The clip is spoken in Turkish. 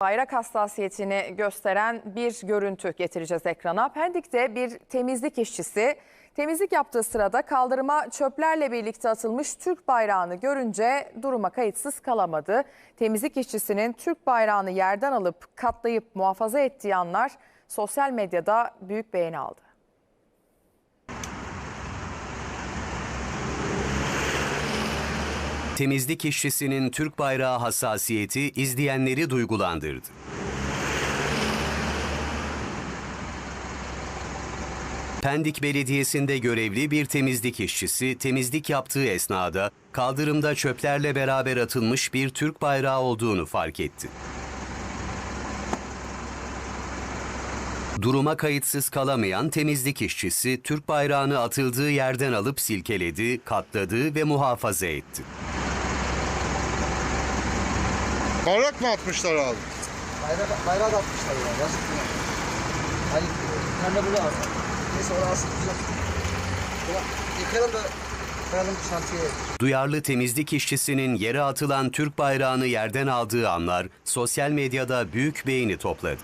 Bayrak hassasiyetini gösteren bir görüntü getireceğiz ekrana. Pendik'te bir temizlik işçisi temizlik yaptığı sırada kaldırıma çöplerle birlikte atılmış Türk bayrağını görünce duruma kayıtsız kalamadı. Temizlik işçisinin Türk bayrağını yerden alıp katlayıp muhafaza ettiği anlar sosyal medyada büyük beğeni aldı. Temizlik işçisinin Türk bayrağı hassasiyeti izleyenleri duygulandırdı. Pendik Belediyesi'nde görevli bir temizlik işçisi temizlik yaptığı esnada kaldırımda çöplerle beraber atılmış bir Türk bayrağı olduğunu fark etti. Duruma kayıtsız kalamayan temizlik işçisi Türk bayrağını atıldığı yerden alıp silkeledi, katladı ve muhafaza etti. Bayrak mı atmışlar abi? Bayrak, bayrak atmışlar ya. Yazık ya. Bir tane burada var. Neyse orası güzel. Ya, yıkayalım da koyalım şantiyeye. Duyarlı temizlik işçisinin yere atılan Türk bayrağını yerden aldığı anlar sosyal medyada büyük beğeni topladı.